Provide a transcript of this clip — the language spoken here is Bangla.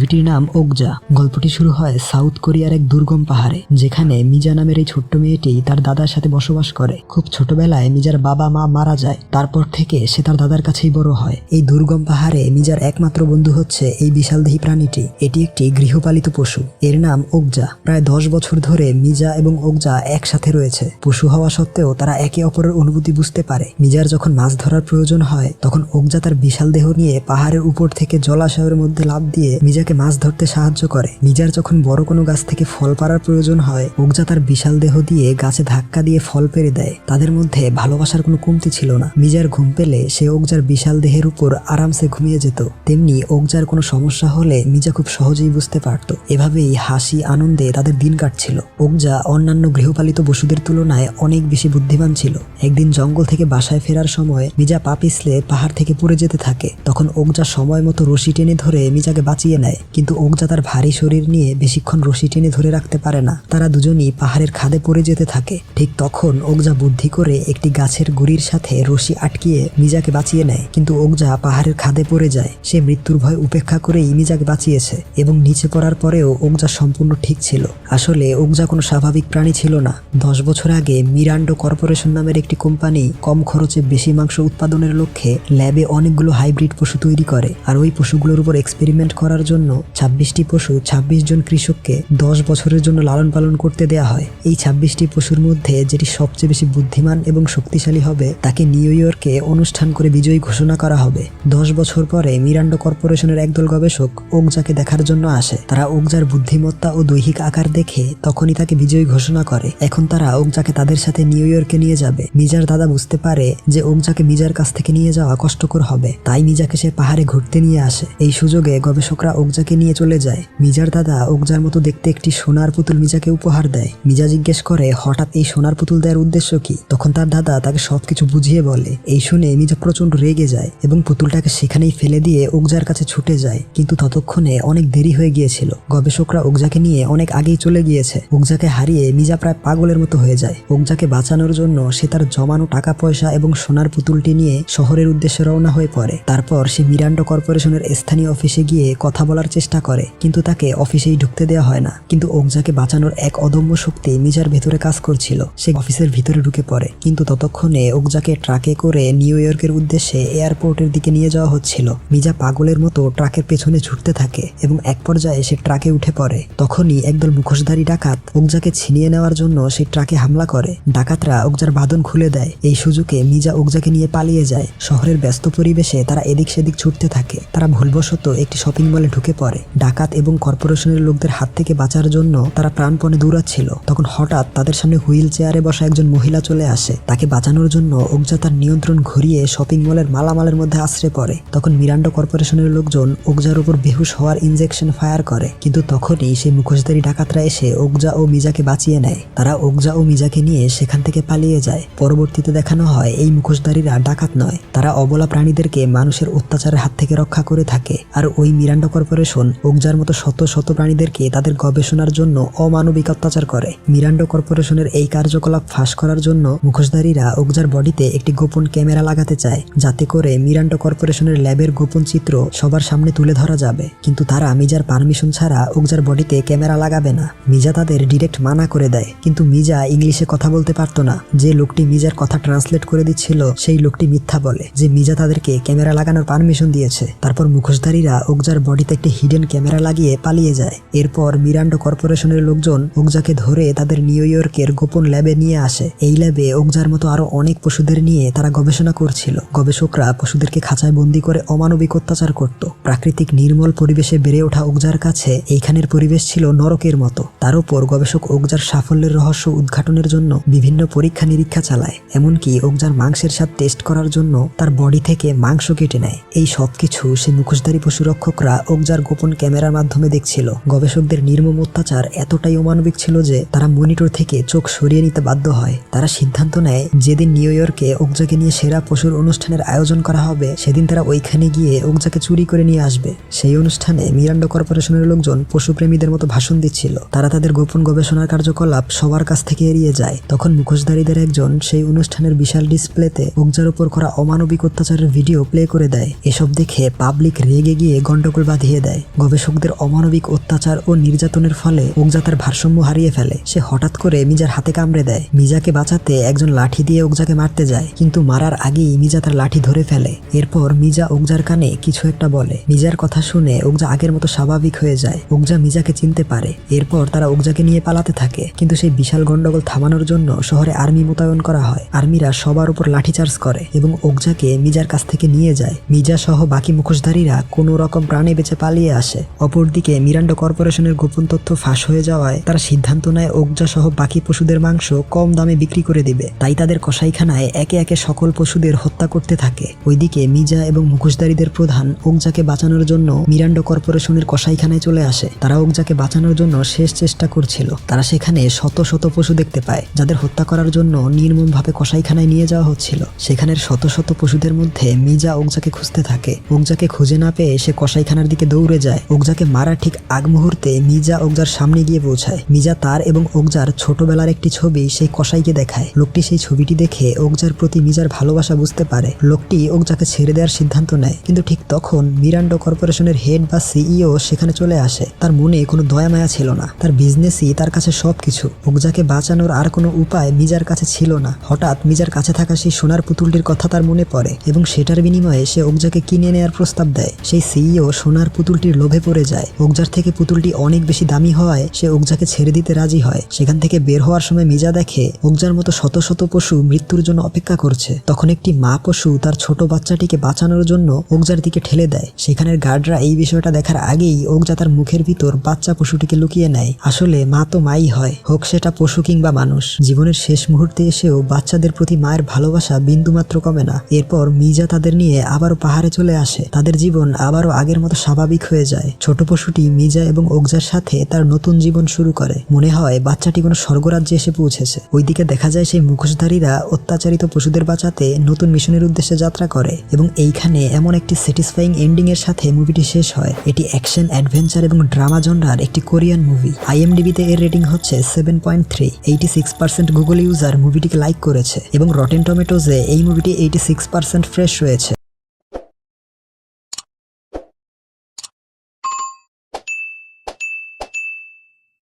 মুভিটির নাম ওকজা গল্পটি শুরু হয় সাউথ কোরিয়ার এক দুর্গম পাহাড়ে, যেখানে মিজা নামের এই ছোট্ট মেয়েটি তার দাদার সাথে বসবাস করে। খুব ছোটবেলায় মিজার বাবা মা মারা যায়, তারপর থেকে সে তার দাদার কাছেই বড় হয়। এই দুর্গম পাহাড়ে মিজার একমাত্র বন্ধু হচ্ছে এই বিশালদেহী প্রাণীটি। এটি একটি গৃহপালিত পশু। এর নাম ওকজা প্রায় দশ বছর ধরে মিজা এবং ওকজা একসাথে রয়েছে। পশু হওয়া সত্ত্বেও তারা একে অপরের অনুভূতি বুঝতে পারে। মিজার যখন মাছ ধরার প্রয়োজন হয়, তখন ওকজা তার বিশাল দেহ নিয়ে পাহাড়ের উপর থেকে জলাশয়ের মধ্যে লাফ দিয়ে মিজাকে মাছ ধরতে সাহায্য করে। মিজার যখন বড় কোনো গাছ থেকে ফল পাড়ার প্রয়োজন হয় ওকজা তার বিশাল দেহ দিয়ে গাছে ধাক্কা দিয়ে ফল পেরে দেয়। তাদের মধ্যে ভালোবাসার কোনো কমতি ছিল না। মিজার ঘুম পেলে সে ওকজার বিশাল দেহের উপর আরামসে ঘুমিয়ে যেত। তেমনি ওকজার কোনো সমস্যা হলে মিজা খুব সহজেই বুঝতে পারত। এভাবেই হাসি, আনন্দে তাদের দিন কাটছিল। ওকজা অন্যান্য গৃহপালিত পশুদের তুলনায় অনেক বেশি বুদ্ধিমান ছিল। একদিন জঙ্গল থেকে বাসায় ফেরার সময় মিজা পা পিছলে পাহাড় থেকে পড়ে যেতে থাকে। তখন ওকজা সময় মতো রশি টেনে ধরে মিজাকে বাঁচিয়ে নেয়। কিন্তু ওকজা তার ভারী শরীর নিয়ে বেশিক্ষণ রশি টেনে ধরে রাখতে পারে না। তারা দুজনই পাহাড়ের খাদে পড়ে যেতে থাকে। ঠিক তখন ওকজা বুদ্ধি করে একটি গাছের গুড়ির সাথে রশি আটকিয়ে মিজাকে বাঁচিয়ে নেয়। কিন্তু ওকজা পাহাড়ের খাদে পড়ে যায়। সে মৃত্যুর ভয় উপেক্ষা করেই মিজাকে বাঁচিয়েছে এবং নিচে পড়ার পরেও ওকজা সম্পূর্ণ ঠিক ছিল। আসলে ওকজা কোনো স্বাভাবিক প্রাণী ছিল না। দশ বছর আগে মিরান্ডো কর্পোরেশন নামের একটি কোম্পানি কম খরচে বেশি মাংস উৎপাদনের লক্ষ্যে ল্যাবে অনেকগুলো হাইব্রিড পশু তৈরি করে। আর ওই পশুগুলোর উপর এক্সপেরিমেন্ট করার জন্য ছাব্বিশটি পশু ছাব্বিশ জন কৃষককে দশ বছরের জন্য লালন পালন করতে দেয়া হয়। এই ছাব্বিশটি পশুর মধ্যে যেটি সবচেয়ে বেশি বুদ্ধিমান এবং শক্তিশালী হবে, তাকে নিউ ইয়র্কে অনুষ্ঠান করে বিজয়ী ঘোষণা করা হবে। দশ বছর পরে মিরান্ডো কর্পোরেশনের একদল গবেষক ওকজাকে দেখার জন্য আসে। তারা ওকজার বুদ্ধিমত্তা ও দৈহিক আকার দেখে তখনই তাকে বিজয়ী ঘোষণা করে। এখন তারা ওকজাকে তাদের সাথে নিউ ইয়র্কে নিয়ে যাবে। মিজার দাদা বুঝতে পারে যে ওকজাকে মিজার কাছ থেকে নিয়ে যাওয়া কষ্টকর হবে। তাই মিজাকে সে পাহাড়ে ঘুরতে নিয়ে আসে। এই সুযোগে গবেষকরা ওকজাকে নিয়ে চলে যায়। মিজার দাদা ওকজার মতো দেখতে একটি সোনার পুতুল মিজাকে উপহার দেয়। মিজা জিজ্ঞেস করে, হঠাৎ এই সোনার পুতুল দেওয়ার উদ্দেশ্য কি? তখন তার দাদা তাকে সবকিছু বুঝিয়ে বলে, এই শুনে মিজা প্রচণ্ড রেগে যায় এবং পুতুলটাকে সেখানেই ফেলে দিয়ে ওকজার কাছে ছুটে যায়। কিন্তু ততক্ষণে অনেক দেরি হয়ে গিয়েছিল। গবেষকরা ওকজাকে নিয়ে অনেক আগেই চলে গিয়েছে। ওকজাকে হারিয়ে মিজা প্রায় পাগলের মতো হয়ে যায়। ওকজাকে বাঁচানোর জন্য সে তার জমানো টাকা পয়সা এবং সোনার পুতুলটি নিয়ে শহরের উদ্দেশ্যে রওনা হয়ে পড়ে। তারপর সে মিরান্ডো কর্পোরেশনের স্থানীয় অফিসে গিয়ে কথা বলার চেষ্টা করে, কিন্তু তাকে অফিসেই ঢুকতে দেওয়া হয় না। কিন্তু ওকজাকে বাঁচানোর এক অদম্য শক্তি মিজার ভেতরে কাজ করছিল। সে অফিসের ভিতরে ঢুকে পড়ে, কিন্তু ততক্ষণে ওকজাকে ট্রাকে করে নিউ ইয়র্কের উদ্দেশ্যে এয়ারপোর্টের দিকে নিয়ে যাওয়া হচ্ছিল। মিজা পাগলের মতো ট্রাকের পেছনে ছুটতে থাকে এবং এক পর্যায়ে সে ট্রাকে উঠে পড়ে। তখনই একদল মুখোশধারী ডাকাত ওকজাকে ছিনিয়ে নেওয়ার জন্য সেই ট্রাকে হামলা করে। ডাকাতরা ওকজার বাঁধন খুলে দেয়। এই সুযোগে মিজা ওকজাকে নিয়ে পালিয়ে যায়। শহরের ব্যস্ত পরিবেশে তারা এদিক সেদিক ছুটতে থাকে। তারা ভুলবশত একটি শপিং মলে ঢুকে পড়ে ডাকাত এবং কর্পোরেশনের লোকদের হাত থেকে বাঁচার জন্য তারা প্রাণপণে দৌড়াচ্ছিল। তখন হঠাৎ তাদের সামনে হুইল চেয়ারে বসা একজন মহিলা চলে আসে। তাকে বাঁচানোর জন্য ওকজা তার নিয়ন্ত্রণ ঘুরিয়ে শপিং মলের মালামালের মধ্যে আশ্রে পড়ে। তখন মিরান্ডো কর্পোরেশনের লোকজন ওকজার উপর বেহুশ হওয়ার ইনজেকশন ফায়ার করে। কিন্তু তখনই সেই মুখোশধারী ডাকাতরা এসে ওকজা ও মিজাকে বাঁচিয়ে নেয়। তারা ওকজা ও মিজাকে নিয়ে সেখান থেকে পালিয়ে যায়। পরবর্তীতে দেখানো হয়, এই মুখোশধারীরা ডাকাত নয়। তারা অবলা প্রাণীদেরকে মানুষের অত্যাচারের হাত থেকে রক্ষা করে থাকে। আর ওই মিরান্ডো কর্পোরেশন ওকজার মতো শত শত প্রাণীদেরকে তাদের গবেষণার জন্য অমানবিক অত্যাচার করে। মিরান্ডো কর্পোরেশনের এই কার্যকলাপ ফাঁস করার জন্য মুখোশধারীরা ওকজার বডিতে একটি গোপন ক্যামেরা লাগাতে চায়, যাতে করে মিরান্ডো কর্পোরেশনের ল্যাবের গোপন চিত্র সবার সামনে তুলে ধরা যাবে। কিন্তু তারা মিজার পারমিশন ছাড়া ওকজার বডিতে ক্যামেরা লাগাবে না। মিজা তাদের ডিরেক্ট মানা করে দেয়, কিন্তু মিজা ইংলিশে কথা বলতে পারতো না। যে লোকটি মিজার কথা ট্রান্সলেট করে দিচ্ছিল, সেই লোকটি মিথ্যা বলে, যে মিজা তাদেরকে ক্যামেরা লাগানোর পারমিশন দিয়েছে। তারপর মুখোশধারীরা ওকজার বডিতে একটি হিডেন ক্যামেরা লাগিয়ে পালিয়ে যায়। এরপর মিরান্ডো কর্পোরেশনের লোকজন ওকজাকে ধরে তাদের নিউ ইয়র্কের গোপন ল্যাবে নিয়ে আসে। এই ল্যাবে ওকজার মতো আরও অনেক পশুদের নিয়ে তারা গবেষণা করছিল। গবেষকরা পশুদেরকে খাঁচায় বন্দি করে অমানবিক অত্যাচার করত। প্রাকৃতিক নির্মল পরিবেশে বেড়ে ওঠা ওকজার কাছে এইখানের পরিবেশ ছিল নরকের মতো। তার উপর গবেষক ওকজার সাফল্যের রহস্য উদ্ঘাটনের জন্য বিভিন্ন পরীক্ষা নিরীক্ষা চালায়। এমনকি ওকজার মাংসের স্বাদ টেস্ট করার জন্য তার বডি থেকে মাংস কেটে নেয়। এই সবকিছু সে মুখোশধারী পশুরক্ষকরা ওকজার গোপন ক্যামেরার মাধ্যমে দেখছিল। গবেষকদের নির্মম অত্যাচার এতটাই অমানবিক ছিল যে তারা মনিটর থেকে চোখ সরিয়ে নিতে বাধ্য হয়। তারা সিদ্ধান্ত নেয়, যেদিন নিউ ইয়র্কে ওকজাকে নিয়ে সেরা পশুর অনুষ্ঠানের আয়োজন করা হবে, সেদিন তারা ওইখানে গিয়ে ওকজাকে চুরি করে নিয়ে আসবে। সেই অনুষ্ঠানে মিরান্ডো কর্পোরেশনের লোকজন পশুপ্রেমীদের মতো ভাষণ দিচ্ছিল। তারা তাদের গোপন গবেষণার কার্যকলাপ সবার কাছ থেকে এড়িয়ে যায়। তখন মুখোশধারীদের একজন সেই অনুষ্ঠানের বিশাল ডিসপ্লেতে ওকজার উপর করা অমানবিক অত্যাচারের ভিডিও প্লে করে দেয়। এসব দেখে পাবলিক রেগে গিয়ে গন্ডগোল বাঁধিয়ে দেয়। দেয়। গবেষকদের অমানবিক অত্যাচার ও নির্যাতনের ফলে ওকজা তার ভারসাম্য হারিয়ে ফেলে। সে হঠাৎ করে মিজার হাতে কামড়ে দেয়। মিজাকে বাঁচাতে একজন লাঠি দিয়ে ওকজাকে মারতে যায়, কিন্তু মারার আগেই মিজা তার লাঠি ধরে ফেলে। এরপর মিজা ওকজার কানে কিছু একটা বলে। মিজার কথা শুনে ওকজা আগের মতো স্বাভাবিক হয়ে যায়। ওকজা মিজাকে চিনতে পারে। এরপর তারা ওকজাকে নিয়ে পালাতে থাকে। কিন্তু সেই বিশাল গন্ডগোল থামানোর জন্য শহরে আর্মি মোতায়েন করা হয়। আর্মিরা সবার উপর লাঠিচার্জ করে এবং ওকজাকে মিজার কাছ থেকে নিয়ে যায়। মিজা সহ বাকি মুখোশধারীরা কোনো রকম প্রাণে বেঁচে পালিয়ে আসে। অপরদিকে, মিরান্ডো কর্পোরেশনের গোপন তথ্য ফাঁস হয়ে যাওয়ায় তারা সিদ্ধান্ত নেয় ওকজা সহ বাকি পশুদের মাংস কম দামে বিক্রি করে দিবে। তাই তাদের কসাইখানায় একে একে সকল পশুদের হত্যা করতে থাকে। ওইদিকে, মিজা এবং মুখোশধারীদের প্রধান ওকজাকে বাঁচানোর জন্য মিরান্ডো কর্পোরেশনের কসাইখানায় চলে আসে। তারা ওকজাকে বাঁচানোর জন্য শেষ চেষ্টা করছিল। তারা সেখানে শত শত পশু দেখতে পায়, যাদের হত্যা করার জন্য নির্মমভাবে কসাইখানায় নিয়ে যাওয়া হচ্ছিল। সেখানের শত শত পশুদের মধ্যে মিজা ওকজাকে খুঁজতে থাকে। ওকজাকে খুঁজে না পেয়ে সে কসাইখানার দিকে দৌড়ে যায়। ওকজাকে মারার ঠিক আগ মুহূর্তে মিজা ওকজার সামনে গিয়ে পৌঁছায়। মিজা তার এবং ওকজার ছোটবেলার একটি ছবি সেই কসাইকে দেখায়। লোকটি সেই ছবিটি দেখে ওকজার প্রতি মিজার ভালোবাসা বুঝতে পারে। লোকটি ওকজাকে ছেড়ে দেওয়ার সিদ্ধান্ত নেয়। কিন্তু ঠিক তখন মিরান্ডো কর্পোরেশনের হেড বা সিইও সেখানে চলে আসে। তার মনে কোনো দয়া মায়া ছিল না। তার বিজনেসই তার কাছে সবকিছু। ওকজাকে বাঁচানোর আর কোনো উপায় মিজার কাছে ছিল না। হঠাৎ মিজার কাছে থাকা সেই সোনার পুতুলটির কথা তার মনে পড়ে এবং সেটার বিনিময়ে সে ওকজাকে কিনে নেয়ার প্রস্তাব দেয়। সেই সিইও সোনার পুতুলটির লোভে পড়ে যায়। ওকজার থেকে পুতুলটি অনেক বেশি দামি হওয়ায় সে ওকজাকে ছেড়ে দিতে রাজি হয়। সেখান থেকে বের হওয়ার সময় মিজা দেখে ওকজার মতো শত শত পশু মৃত্যুর জন্য অপেক্ষা করছে। তখন একটি মা পশু তার ছোট বাচ্চাটিকে বাঁচানোর জন্য ওকজার দিকে ঠেলে দেয়। সেখানের গার্ডরা এই বিষয়টা দেখার আগেই ওকজা তার মুখের ভিতর বাচ্চা পশুটিকে লুকিয়ে নেয়। আসলে মা তো মাই হয়, হোক সেটা পশু কিংবা মানুষ। জীবনের শেষ মুহূর্তে এসেও বাচ্চাদের প্রতি মায়ের ভালোবাসা বিন্দুমাত্র কমে না। এরপর মিজা তাদের নিয়ে আবারও পাহাড়ে চলে আসে। তাদের জীবন আবারও আগের মতো স্বাভাবিক হয়ে যায়। ছোট পশুটি মিজা এবং ওকজার সাথে তার নতুন জীবন শুরু করে। মনে হয় বাচ্চাটি কোনো স্বর্গরাজ্যে এসে পৌঁছেছে। ওইদিকে দেখা যায় সেই মুখোশধারীরা অত্যাচারিত পশুদের বাঁচাতে নতুন মিশনের উদ্দেশ্যে যাত্রা করে এবং এইখানে এমন একটি স্যাটিসফাইং এন্ডিং এর সাথে মুভিটি শেষ হয়। এটি অ্যাকশন অ্যাডভেঞ্চার এবং ড্রামা জনরার একটি কোরিয়ান মুভি আইএমডিবিতে এর রেটিং হচ্ছে seven point three eighty six percent Google user মুভিটিকে like করেছে এবং রটেন টমেটোজে এই মুভিটি এইটি সিক্স পার্সেন্ট ফ্রেশ রয়েছে।